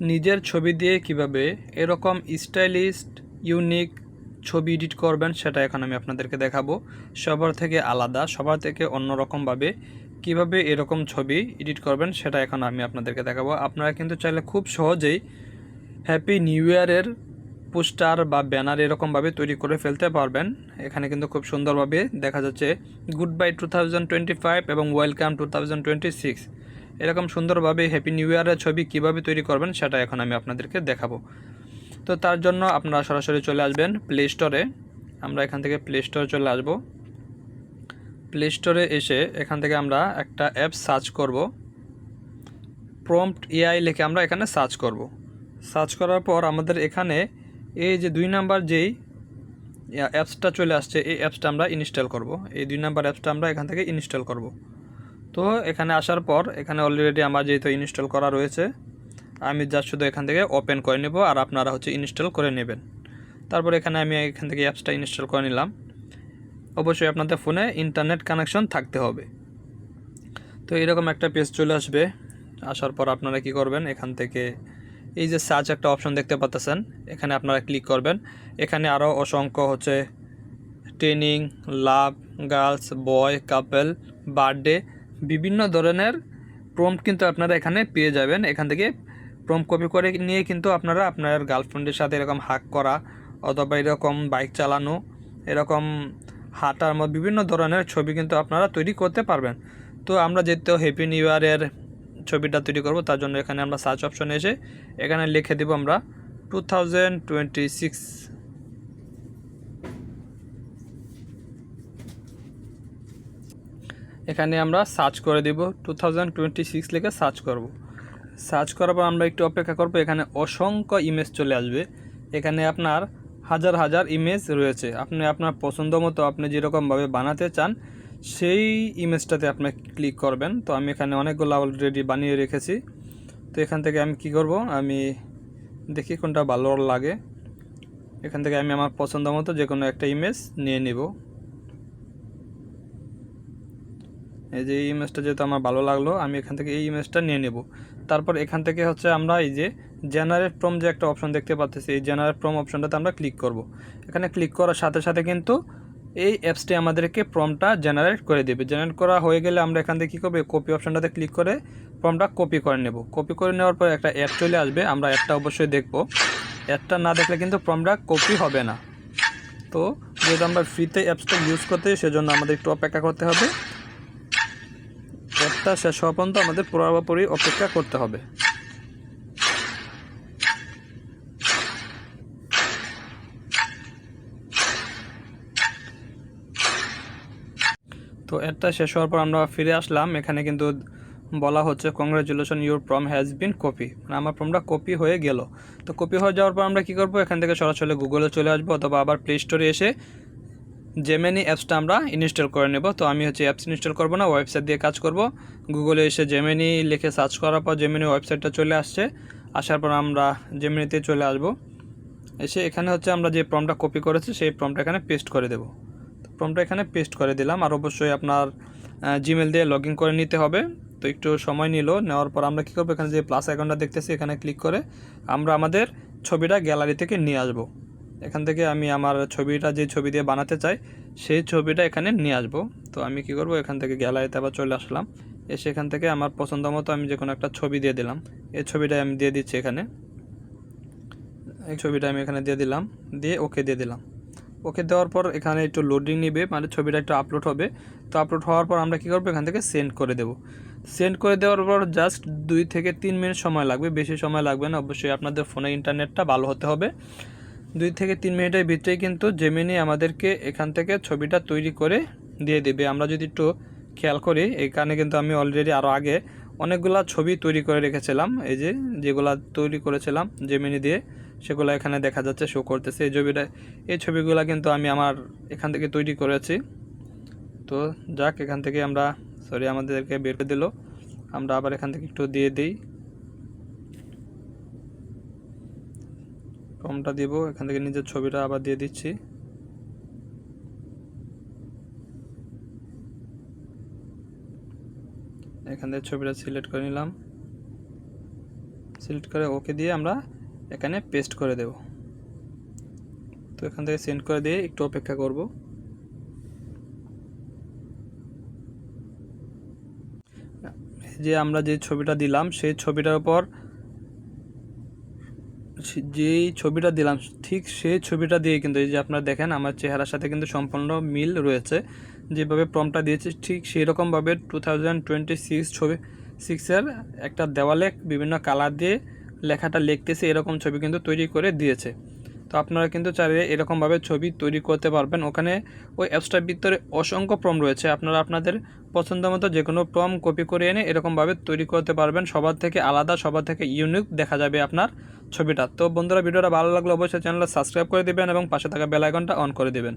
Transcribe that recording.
নিজের ছবি দিয়ে কীভাবে এরকম স্টাইলিস্ট, ইউনিক ছবি এডিট করবেন সেটা এখন আমি আপনাদেরকে দেখাবো। সবার থেকে আলাদা, সবার থেকে অন্যরকমভাবে কীভাবে এরকম ছবি এডিট করবেন সেটা এখন আমি আপনাদেরকে দেখাবো। আপনারা কিন্তু চাইলে খুব সহজেই হ্যাপি নিউ ইয়ারের পোস্টার বা ব্যানার এরকমভাবে তৈরি করে ফেলতে পারবেন। এখানে কিন্তু খুব সুন্দরভাবে দেখা যাচ্ছে গুড বাই টু এবং ওয়েলকাম টু এরকম সুন্দরভাবে হ্যাপি নিউ ইয়ারের ছবি কীভাবে তৈরি করবেন সেটা এখন আমি আপনাদেরকে দেখাবো। তো তার জন্য আপনারা সরাসরি চলে আসবেন প্লে স্টোরে আমরা এখান থেকে প্লে স্টোরে চলে আসব। প্লে স্টোরে এসে এখান থেকে আমরা একটা অ্যাপ সার্চ করব। প্রম্পট এআই লিখে আমরা এখানে সার্চ করব। সার্চ করার পর আমাদের এখানে এই যে দুই নাম্বার যেই অ্যাপসটা চলে আসছে, এই অ্যাপসটা আমরা ইনস্টল করব। এই দুই নাম্বার অ্যাপসটা আমরা এখান থেকে ইনস্টল করব। তো এখানে আসার পর এখানে অলরেডি আমার যেহেতু ইনস্টল করা রয়েছে, আমি যা শুধু এখান থেকে ওপেন করে নেব আর আপনারা হচ্ছে ইনস্টল করে নেবেন। তারপর এখানে আমি এখান থেকে অ্যাপসটা ইনস্টল করে নিলাম। অবশ্যই আপনাদের ফোনে ইন্টারনেট কানেকশন থাকতে হবে। তো এরকম একটা পেজ চলে আসবে। আসার পর আপনারা কি করবেন? এখান থেকে এই যে সার্চ একটা অপশন দেখতে পাচ্ছেন, এখানে আপনারা ক্লিক করবেন। এখানে আরও অসংখ্য হচ্ছে trending love girls boy couple birthday বিভিন্ন ধরনের প্রম্পট কিন্তু আপনারা এখানে পেয়ে যাবেন। এখান থেকে প্রম্প কপি করে নিয়ে কিন্তু আপনারা আপনার গার্লফ্রেন্ডের সাথে এরকম হাক করা অথবা এরকম বাইক চালানো, এরকম হাঁটার মতো বিভিন্ন ধরনের ছবি কিন্তু আপনারা তৈরি করতে পারবেন। তো আমরা যেহেতু হ্যাপি নিউ ইয়ারের ছবিটা তৈরি করব, তার জন্য এখানে আমরা সার্চ অপশনে এসে এখানে লিখে দেব আমরা টু থাউজেন্ড টোয়েন্টি সিক্স এখানে আমরা সার্চ করে দিব টু থাউজেন্ড টোয়েন্টি সিক্স লিখে সার্চ করব। সার্চ করার পর আমরা একটু অপেক্ষা করব, এখানে অসংখ্য ইমেজ চলে আসবে। এখানে আপনার হাজার হাজার ইমেজ রয়েছে। আপনি আপনার পছন্দ মতো আপনি যেরকমভাবে বানাতে চান, সেই ইমেজটাতে আপনি ক্লিক করবেন। তো আমি এখানে অনেকগুলো অলরেডি বানিয়ে রেখেছি। তো এখান থেকে আমি কি করব, আমি দেখি কোনটা ভালো লাগে। এখান থেকে আমি আমার পছন্দ মতো যে কোনো একটা ইমেজ নিয়ে নিব। এই যে এই ইমেজটা যেহেতু আমার ভালো লাগল, আমি এখান থেকে এই ইমেজটা নিয়ে নেব। তারপর এখান থেকে হচ্ছে আমরা এই যে জেনারেট প্রম যে একটা অপশন দেখতে পাচ্ছি এই জেনারেট প্রম অপশনটাতে আমরা ক্লিক করব। এখানে ক্লিক করার সাথে সাথে কিন্তু এই অ্যাপসটি আমাদেরকে প্রমটা জেনারেট করে দেবে। জেনারেট করা হয়ে গেলে আমরা এখান থেকে কী করব কপি অপশনটাতে ক্লিক করে প্রমটা কপি করে নেব। কপি করে নেওয়ার পর একটা অ্যাপ চলে আসবে, আমরা অ্যাপটা অবশ্যই দেখব। অ্যাপটা না দেখলে কিন্তু প্রমটা কপি হবে না। তো যেহেতু আমরা ফ্রিতে অ্যাপসটা ইউজ করতে, সেজন্য আমাদের একটু অপেক্ষা করতে হবে। অ্যাপটা শেষ হওয়া পর্যন্ত আমাদের পুরোপুরি অপেক্ষা করতে হবে। তো অ্যাডটা শেষ হওয়ার পর আমরা ফিরে আসলাম। এখানে কিন্তু বলা হচ্ছে congratulation your prompt has been copy মানে আমার প্রমটা কপি হয়ে গেল। তো কপি হয়ে যাওয়ার পর আমরা কী করব? এখান থেকে সরাসরি গুগলে চলে আসব অথবা আবার প্লে স্টোরে এসে জেমেনি অ্যাপসটা আমরা ইনস্টল করে নেব। তো আমি হচ্ছে অ্যাপস ইনস্টল করব না ওয়েবসাইট দিয়ে কাজ করব। গুগলে এসে জেমেনি লিখে সার্চ করার পর জেমেনি ওয়েবসাইটটা চলে আসছে। আসার পর আমরা জেমেনিতে চলে আসব। এসে এখানে হচ্ছে আমরা যে প্রমটা কপি করেছি, সেই প্রমটা এখানে পেস্ট করে দেব। প্রমটা এখানে পেস্ট করে দিলাম আর অবশ্যই আপনার জিমেল দিয়ে লগ করে নিতে হবে। তো একটু সময় নিল, নেওয়ার পর আমরা কী করব? এখানে যে প্লাস অ্যাকাউন্টটা দেখতেছি, এখানে ক্লিক করে আমরা আমাদের ছবিটা গ্যালারি থেকে নিয়ে আসব। এখান থেকে আমি আমার ছবিটা, যে ছবি দিয়ে বানাতে চাই, সেই ছবিটা এখানে নিয়ে আসব। তো আমি কি করব? এখান থেকে গ্যালারিতে আবার চলে আসলাম। এসে এখান থেকে আমার পছন্দ মতো আমি যে কোনো একটা ছবি দিয়ে দিলাম। এই ছবিটা আমি দিয়ে দিচ্ছি এখানে। এই ছবিটা আমি এখানে দিয়ে দিলাম। দিয়ে ওকে দিয়ে দিলাম। ওকে দেওয়ার পর এখানে একটু লোডিং নেবে মানে ছবিটা একটু আপলোড হবে। তো আপলোড হওয়ার পর আমরা কী করব? এখান থেকে সেন্ড করে দেবো। সেন্ড করে দেওয়ার পর জাস্ট দুই থেকে তিন মিনিট সময় লাগবে। বেশি সময় লাগবে না। অবশ্যই আপনাদের ফোনে ইন্টারনেটটা ভালো হতে হবে। দুই থেকে তিন মিনিটের ভিতরেই কিন্তু জেমিনি আমাদেরকে এখান থেকে ছবিটা তৈরি করে দিয়ে দেবে। আমরা যদি একটু খেয়াল করি এখানে কিন্তু আমি অলরেডি আরও আগে অনেকগুলা ছবি তৈরি করে রেখেছিলাম। এই যে, যেগুলা তৈরি করেছিলাম জেমিনি দিয়ে, সেগুলো এখানে দেখা যাচ্ছে শো করতেছে। এই ছবিটা, এই ছবিগুলো কিন্তু আমি আমার এখান থেকে তৈরি করেছি। তো যাক, এখান থেকে আমরা সরি আমাদেরকে বের করে দিল। আমরা আবার এখান থেকে একটু দিয়ে দিই। কমটা দিব। এখান থেকে নিজের ছবিটা আবার দিয়ে দিচ্ছি। এখান থেকে ছবিটা সিলেক্ট করে নিলাম। সিলেক্ট করে ওকে দিয়ে আমরা এখানে পেস্ট করে দেব। তো এখান থেকে সেন্ড করে দিয়ে একটু অপেক্ষা করব। যে আমরা যে ছবিটা দিলাম, সেই ছবিটার উপর যেই ছবিটা দিলাম, ঠিক সেই ছবিটা দিয়ে কিন্তু এই যে আপনারা দেখেন, আমার চেহারার সাথে কিন্তু সম্পূর্ণ মিল রয়েছে। যেভাবে প্রমটা দিয়েছি, ঠিক সেই রকমভাবে টু থাউজেন্ড টোয়েন্টি সিক্স ছবি সিক্সের একটা দেওয়ালে বিভিন্ন কালার দিয়ে লেখাটা লিখতেছে, এরকম ছবি কিন্তু তৈরি করে দিয়েছে। তো আপনারা কিন্তু চাইলে এরকমভাবে ছবি তৈরি করতে পারবেন। ওখানে ওই অ্যাপসটার ভিতরে অসংখ্য প্রম রয়েছে। আপনারা আপনাদের পছন্দ মতো যে কোনো প্রম কপি করে এনে এরকমভাবে তৈরি করতে পারবেন। সবার থেকে আলাদা, সবার থেকে ইউনিক দেখা যাবে আপনার। ছবিটা। তো বন্ধুরা, ভিডিওটা ভালো লাগলে অবশ্যই চ্যানেলটা সাবস্ক্রাইব করে দিবেন এবং পাশে থাকা বেল আইকনটা অন করে দিবেন।